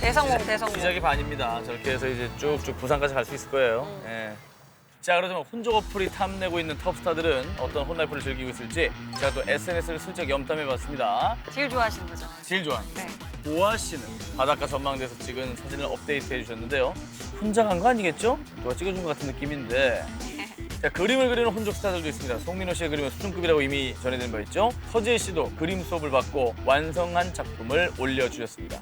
대성공 대성공. 시작이 반입니다. 저렇게 해서 이제 쭉쭉 부산까지 갈 수 있을 거예요. 음. 예. 자, 그러면 혼족 어플이 탐내고 있는 톱스타들은 어떤 혼라이프를 즐기고 있을지 제가 또 SNS를 슬쩍 염탐해봤습니다. 제일 좋아하시는 거잖아요. 제일 좋아하는 네. 보아 씨는 바닷가 전망대에서 찍은 사진을 업데이트해 주셨는데요. 혼자 간 거 아니겠죠? 누가 찍어준 것 같은 느낌인데. 자, 그림을 그리는 혼족 스타들도 있습니다. 송민호 씨의 그림은 수준급이라고 이미 전해드린 바 있죠. 서지혜 씨도 그림 수업을 받고 완성한 작품을 올려주셨습니다.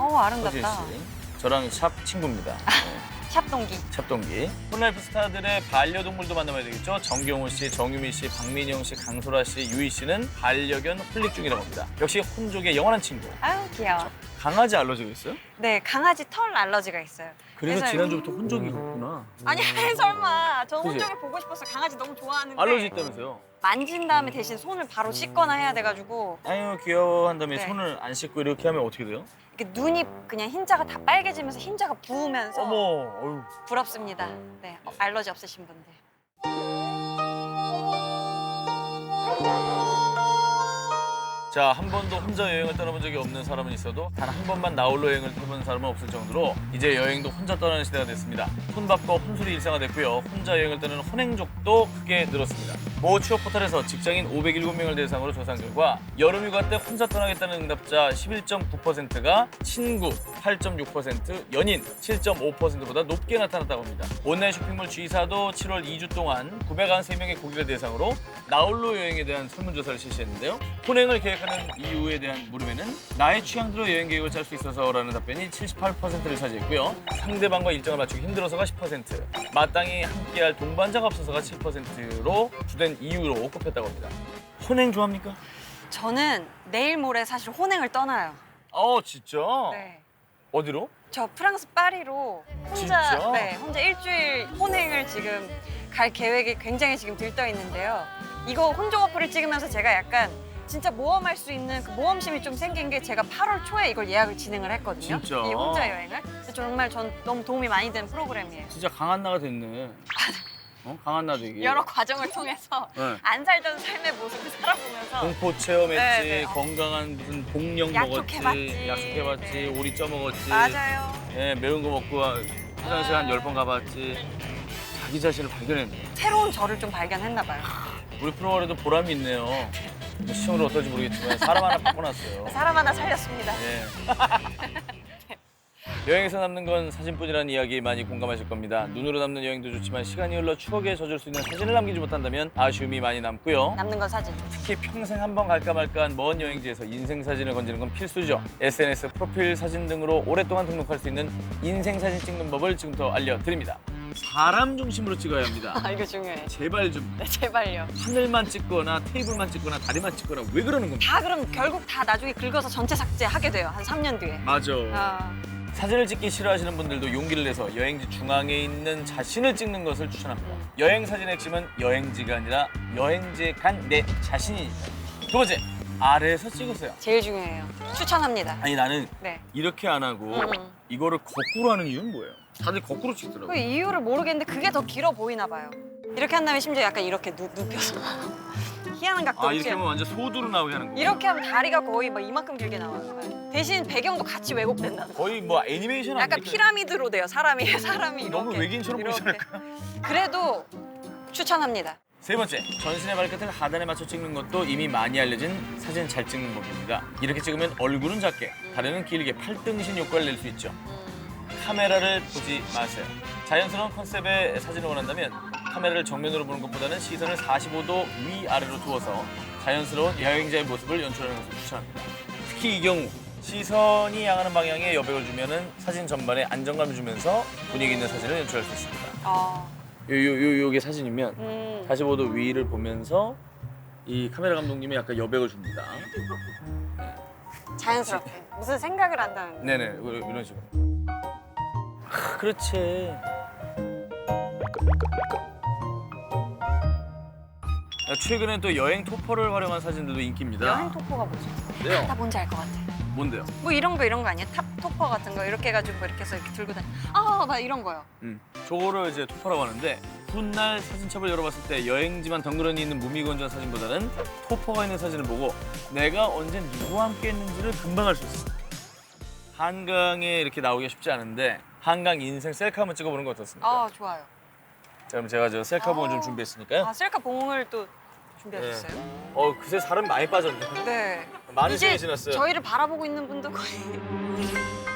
어 아름답다. 씨. 저랑 샵 친구입니다. 네. 샵 동기. 샵동기. 혼라이프 스타들의 반려동물도 만나봐야 되겠죠. 정경호 씨, 정유미 씨, 박민영 씨, 강소라 씨, 유희 씨는 반려견 홀릭 중이라고 합니다. 역시 혼족의 영원한 친구. 아유 귀여워. 강아지 알러지가 있어요? 네 강아지 털 알러지가 있어요. 그래서 그래서 지난주부터 혼족이 없구나. 아니 설마 저 그지? 혼종을 보고 싶어서 강아지 너무 좋아하는데 알러지 있다면서요? 만진 다음에 대신 손을 바로 씻거나 해야 돼가지고 아유 귀여워 한 다음에 네. 손을 안 씻고 이렇게 하면 어떻게 돼요? 이렇게 눈이 그냥 흰자가 다 빨개지면서 흰자가 부으면서 어머, 어휴. 부럽습니다. 네 어, 알러지 없으신 분들. 자, 한 번도 혼자 여행을 떠나본 적이 없는 사람은 있어도 단 한 번만 나홀로 여행을 해본 사람은 없을 정도로 이제 여행도 혼자 떠나는 시대가 됐습니다. 혼밥과 혼술이 일상화됐고요. 혼자 여행을 떠나는 혼행족도 크게 늘었습니다. 모 취업 포털에서 직장인 507명을 대상으로 조사한 결과 여름휴가 때 혼자 떠나겠다는 응답자 11.9%가 친구 8.6%, 연인 7.5%보다 높게 나타났다고 합니다. 온라인 쇼핑몰 G사도 7월 2주 동안 993명의 고객을 대상으로 나홀로 여행에 대한 설문조사를 실시했는데요. 혼행을 계획 하는 이유에 대한 물음에는 나의 취향대로 여행 계획을 짤 수 있어서라는 답변이 78%를 차지했고요. 상대방과 일정을 맞추기 힘들어서가 10%, 마땅히 함께할 동반자가 없어서가 7%로 주된 이유로 꼽혔다고 합니다. 혼행 좋아합니까? 저는 내일 모레 사실 혼행을 떠나요. 어, 진짜? 네. 어디로? 저 프랑스 파리로 혼자 진짜? 네 혼자 일주일 혼행을 지금 갈 계획이 굉장히 지금 들떠 있는데요. 이거 혼종 어플을 찍으면서 제가 약간 진짜 모험할 수 있는 그 모험심이 좀 생긴 게 제가 8월 초에 이걸 예약을 진행을 했거든요. 진짜? 이 혼자 여행을. 그래서 정말 전 너무 도움이 많이 되는 프로그램이에요. 진짜 강한나가 됐네. 어? 강한나도 이게. 여러 과정을 통해서 네. 안 살던 삶의 모습을 살아보면서 공포 체험했지, 네, 네. 건강한 무슨 복령 약촉해봤지. 먹었지, 약속해봤지, 네. 오리 쪄먹었지. 맞아요. 예, 매운 거 먹고 화장실 한 열 번 가봤지. 자기 자신을 발견했네. 새로운 저를 좀 발견했나 봐요. 우리 프로그램도 보람이 있네요. 뭐 시청으로 어떨지 모르겠지만 사람 하나 바꿔놨어요. 사람 하나 살렸습니다. 예. 여행에서 남는 건 사진뿐이라는 이야기 많이 공감하실 겁니다. 눈으로 남는 여행도 좋지만 시간이 흘러 추억에 젖을 수 있는 사진을 남기지 못한다면 아쉬움이 많이 남고요. 남는 건 사진. 특히 평생 한 번 갈까 말까 한 먼 여행지에서 인생 사진을 건지는 건 필수죠. SNS 프로필 사진 등으로 오랫동안 등록할 수 있는 인생 사진 찍는 법을 지금부터 알려드립니다. 사람 중심으로 찍어야 합니다. 아 이거 중요해. 제발 좀 네, 제발요. 하늘만 찍거나 테이블만 찍거나 다리만 찍거나 왜 그러는 겁니까? 다 그럼 결국 다 나중에 긁어서 전체 삭제하게 돼요. 한 3년 뒤에. 맞아. 아, 사진을 찍기 싫어하시는 분들도 용기를 내서 여행지 중앙에 있는 자신을 찍는 것을 추천합니다. 여행 사진의 핵심은 여행지가 아니라 여행지에 간 내 자신이니까. 두 번째, 아래에서 찍으세요. 제일 중요해요. 추천합니다. 아니 나는 네. 이렇게 안 하고 음, 음. 이거를 거꾸로 하는 이유는 뭐예요? 다들 거꾸로 찍더라고. 그 이유를 모르겠는데 그게 더 길어 보이나 봐요. 이렇게 한 다음에 심지어 약간 이렇게 누, 눕혀서 희한한 각도 아 이렇게 하면 완전 소두로 나오게 하는 거. 이렇게 하면 다리가 거의 막 이만큼 길게 나와요. 대신 배경도 같이 왜곡된다는 거. 거의 뭐 애니메이션 약간 아닙니까? 피라미드로 돼요. 사람이 사람이 이렇게. 너무 외계인처럼 보이지 이렇게. 그래도 추천합니다. 세 번째, 전신의 발끝을 하단에 맞춰 찍는 것도 이미 많이 알려진 사진 잘 찍는 법입니다. 이렇게 찍으면 얼굴은 작게, 다리는 길게 팔등신 효과를 낼 수 있죠. 카메라를 보지 마세요. 자연스러운 컨셉의 사진을 원한다면 카메라를 정면으로 보는 것보다는 시선을 45도 위아래로 두어서 자연스러운 여행자의 모습을 연출하는 것을 추천합니다. 특히 이 경우 시선이 향하는 방향에 여백을 주면은 사진 전반에 안정감을 주면서 분위기 있는 사진을 연출할 수 있습니다. 어, 요, 요, 요, 요게 사진이면 음. 45도 위를 보면서 이 카메라 감독님이 약간 여백을 줍니다. 자연스럽게 무슨 생각을 한다는. 네네, 이거- 이런 식으로. 아, 그렇지. 아, 최근에 또 여행 토퍼를 활용한 사진들도 인기입니다. 여행 토퍼가 뭐죠? 네요. 다 뭔지 알 것 같아. 뭔데요? 뭐 이런 거 이런 거 아니야? 탑 토퍼 같은 거 이렇게 해가지고 뭐 이렇게 해서 이렇게 들고 다니. 아, 막 이런 거요. 음, 저거를 이제 토퍼라고 하는데 훗날 사진첩을 열어봤을 때 여행지만 덩그러니 있는 무미건조한 사진보다는 토퍼가 있는 사진을 보고 내가 언제 누구와 함께 했는지를 금방 알 수 있어. 한강에 이렇게 나오기가 쉽지 않은데 한강 인생 셀카 한번 찍어보는 거 어떻습니까? 아 좋아요. 자, 그럼 제가 저 셀카봉을 아. 좀 준비했으니까요. 아 셀카 봉을 또 준비하셨어요? 어, 그새 살은 많이 빠졌네. 네. 많은 이제 시간이 지났어요. 저희를 바라보고 있는 분도 거의.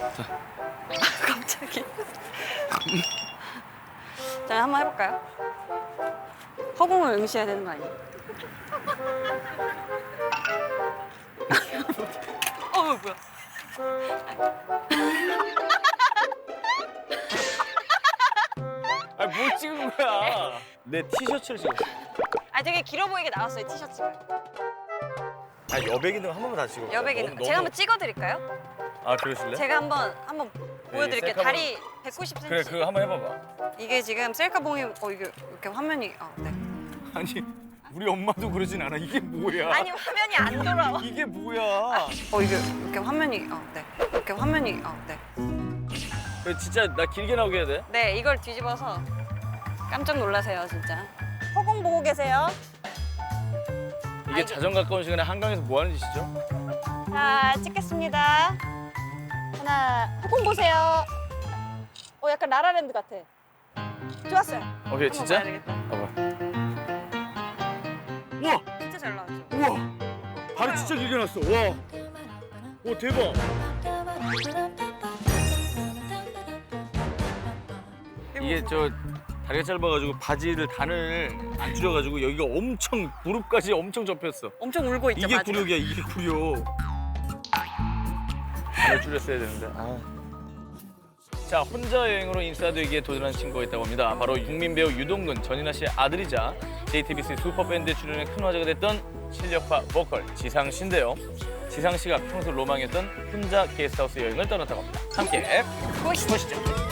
아, 갑자기. 자, 한번 해볼까요? 허공을 응시해야 되는 거 아니에요? 어, 뭐야? 아, 뭘 찍은 거야? 내 티셔츠를 찍었어. 아, 되게 길어 보이게 나왔어요, 티셔츠가. 아, 여백 있는 거한 번만 다 찍어. 여백이. 너무, 제가 한번 찍어드릴까요? 아, 그러실래? 제가 한번 한번 보여드릴게요. 셀카봉- 다리 190cm. 그래, 그거 한번 해봐봐. 이게 지금 셀카봉이 어 이게 이렇게 화면이 어 네. 아니, 우리 엄마도 그러진 않아. 이게 뭐야? 아니 화면이 안 돌아와. 이게 뭐야? 어 이게 이렇게 화면이 어 네. 이렇게 화면이 어 네. 그래, 진짜 나 길게 나오게 해야 돼? 네 이걸 뒤집어서 깜짝 놀라세요 진짜. 허공 보고 계세요. 이게 아, 자전 가까운 시간에 한강에서 뭐 하는 짓이죠? 자 찍겠습니다. 하나 허공 보세요. 어 약간 라라랜드 같아. 좋았어요. 오케이, 한번 진짜? 봐야 되겠다. 봐 진짜 길게 났어. 와! 오, 대박! 이게 저 다리가 짧아가지고 바지를 단을 안 줄여가지고 여기가 엄청 무릎까지 엄청 접혔어. 엄청 울고 있죠. 이게. 굴욕이야, 이게 굴욕. 단을 줄였어야 되는데. 아. 자, 혼자 여행으로 인싸되기에 도전한 친구가 있다고 합니다. 바로 국민 배우 유동근, 전인아 씨의 아들이자 JTBC 슈퍼밴드에 출연해 큰 화제가 됐던 실력파 보컬 지상 씨인데요. 지상 씨가 평소 로망이었던 혼자 게스트하우스 여행을 떠났다고 합니다. 함께 보시죠. 보시죠.